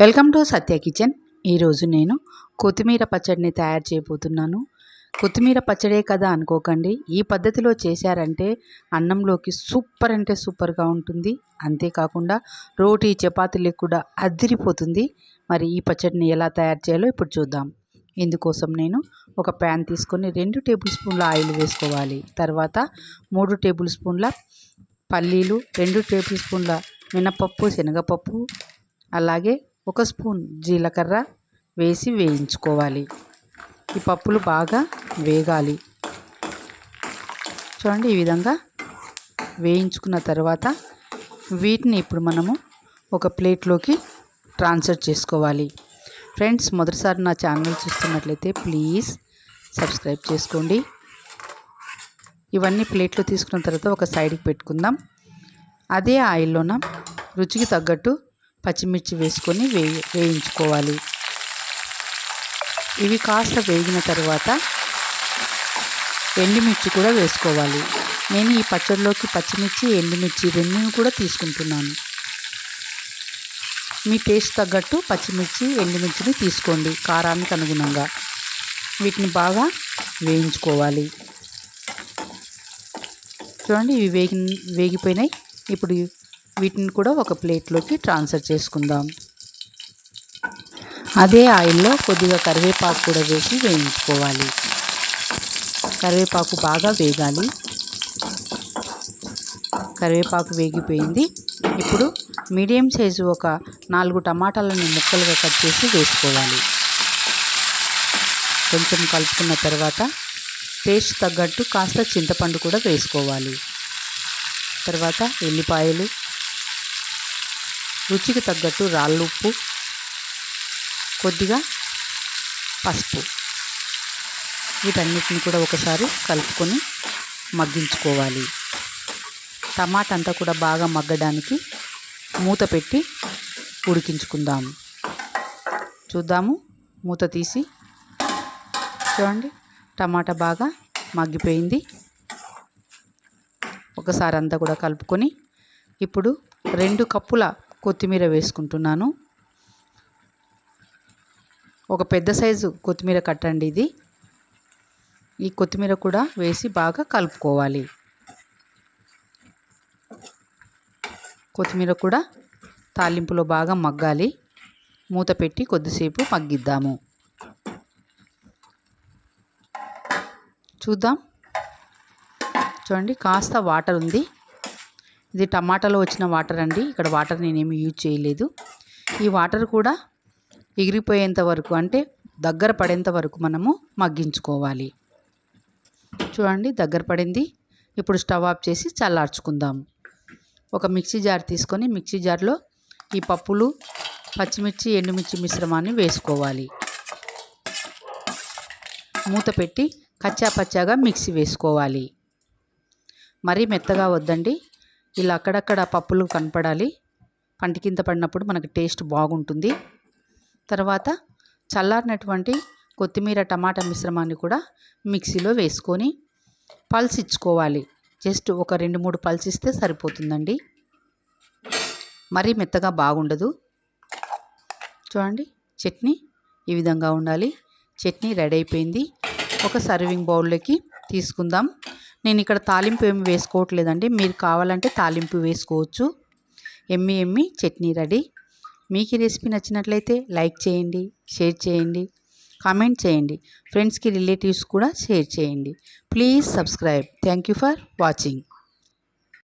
Welcome to Satya kitchen. ఈరోజు నేను కొత్తిమీర పచ్చడిని తయారు చేయబోతున్నాను. కొత్తిమీర పచ్చడే కదా అనుకోకండి. ఈ పద్ధతిలో చేశారంటే అన్నంలోకి సూపర్ అంటే సూపర్గా ఉంటుంది. అంతేకాకుండా రోటీ చపాతీలకు కూడా అదిరిపోతుంది. మరి ఈ పచ్చడిని ఎలా తయారు చేయాలో ఇప్పుడు చూద్దాం. ఇందుకోసం నేను ఒక ప్యాన్ తీసుకొని రెండు టేబుల్ స్పూన్ల ఆయిల్ వేసుకోవాలి. తర్వాత మూడు టేబుల్ స్పూన్ల పల్లీలు రెండు టేబుల్ స్పూన్ల మినపప్పు శనగపప్పు అలాగే ఒక స్పూన్ జీలకర్ర వేసి వేయించుకోవాలి. ఈ పప్పులు బాగా వేగాలి. చూడండి ఈ విధంగా వేయించుకున్న తర్వాత వీటిని ఇప్పుడు మనము ఒక ప్లేట్లోకి ట్రాన్స్ఫర్ చేసుకోవాలి. ఫ్రెండ్స్ మొదటిసారి నా ఛానల్ చూస్తున్నట్లయితే ప్లీజ్ సబ్స్క్రైబ్ చేసుకోండి. ఇవన్నీ ప్లేట్లో తీసుకున్న తర్వాత ఒక సైడ్కి పెట్టుకుందాం. అదే ఆయిల్లోన రుచికి తగ్గట్టు పచ్చిమిర్చి వేసుకొని వేయి వేయించుకోవాలి. ఇవి కాస్త వేగిన తర్వాత ఎండుమిర్చి కూడా వేసుకోవాలి. నేను ఈ పచ్చడిలోకి పచ్చిమిర్చి ఎండుమిర్చి రెండుని కూడా తీసుకుంటున్నాను. మీ టేస్ట్ తగ్గట్టు పచ్చిమిర్చి ఎండుమిర్చిని తీసుకోండి కారానికి అనుగుణంగా. వీటిని బాగా వేయించుకోవాలి. చూడండి ఇవి వేగి వేగిపోయినాయి. ఇప్పుడు వీటిని కూడా ఒక ప్లేట్లోకి ట్రాన్స్ఫర్ చేసుకుందాం. అదే ఆయిల్లో కొద్దిగా కరివేపాకు కూడా వేసి వేయించుకోవాలి. కరివేపాకు బాగా వేగాలి. కరివేపాకు వేగిపోయింది. ఇప్పుడు మీడియం సైజు ఒక నాలుగు టమాటాలను ముక్కలుగా కట్ చేసి వేసుకోవాలి. కొంచెం కలుపుకున్న తర్వాత టేస్ట్ తగ్గట్టు కాస్త చింతపండు కూడా వేసుకోవాలి. తర్వాత ఎల్లిపాయలు రుచికి తగ్గట్టు రాళ్ళుప్పు కొద్దిగా పసుపు. వీటన్నిటిని కూడా ఒకసారి కలుపుకొని మగ్గించుకోవాలి. టమాటా అంతా కూడా బాగా మగ్గడానికి మూత పెట్టి ఉడికించుకుందాము చూద్దాము. మూత తీసి చూడండి టమాటా బాగా మగ్గిపోయింది. ఒకసారి అంతా కూడా కలుపుకొని ఇప్పుడు రెండు కప్పుల కొత్తిమీర వేసుకుంటున్నాను. ఒక పెద్ద సైజు కొత్తిమీర కట్టండి ఇది. ఈ కొత్తిమీర కూడా వేసి బాగా కలుపుకోవాలి. కొత్తిమీర కూడా తాలింపులో బాగా మగ్గాలి. మూత పెట్టి కొద్దిసేపు మగ్గిద్దాము. చూద్దాం. చూడండి కాస్త వాటర్ ఉంది. ఇది టమాటాలో వచ్చిన వాటర్ అండి. ఇక్కడ వాటర్ నేనేమి యూజ్ చేయలేదు. ఈ వాటర్ కూడా ఎగిరిపోయేంత వరకు అంటే దగ్గర పడేంత వరకు మనము మగ్గించుకోవాలి. చూడండి దగ్గర పడింది. ఇప్పుడు స్టవ్ ఆఫ్ చేసి చల్లార్చుకుందాం. ఒక మిక్సీ జార్ తీసుకొని మిక్సీ జార్లో ఈ పప్పులు పచ్చిమిర్చి ఎండుమిర్చి మిశ్రమాన్ని వేసుకోవాలి. మూత పెట్టి కచ్చా పచ్చాగా మిక్సీ వేసుకోవాలి. మరీ మెత్తగా వద్దండి. ఇలా అక్కడక్కడ పప్పులు కనపడాలి. పంటి కింద పడినప్పుడు మనకి టేస్ట్ బాగుంటుంది. తర్వాత చల్లారినటువంటి కొత్తిమీర టమాటా మిశ్రమాన్ని కూడా మిక్సీలో వేసుకొని పల్స్ ఇచ్చుకోవాలి. జస్ట్ ఒక రెండు మూడు పల్స్ ఇస్తే సరిపోతుందండి. మరీ మెత్తగా బాగుండదు. చూడండి చట్నీ ఈ విధంగా ఉండాలి. చట్నీ రెడీ అయిపోయింది. ఒక సర్వింగ్ బౌల్లోకి తీసుకుందాం. నేను ఇక్కడ తాలింపు ఏమి వేసుకోవట్లేదండి. మీరు కావాలంటే తాలింపు వేసుకోవచ్చు. ఎమ్మి ఎమ్మి చట్నీ రెడీ. మీకు ఈ రెసిపీ నచ్చినట్లయితే లైక్ చేయండి షేర్ చేయండి కామెంట్ చేయండి. ఫ్రెండ్స్కి రిలేటివ్స్ కూడా షేర్ చేయండి. Please subscribe. Thank you for watching.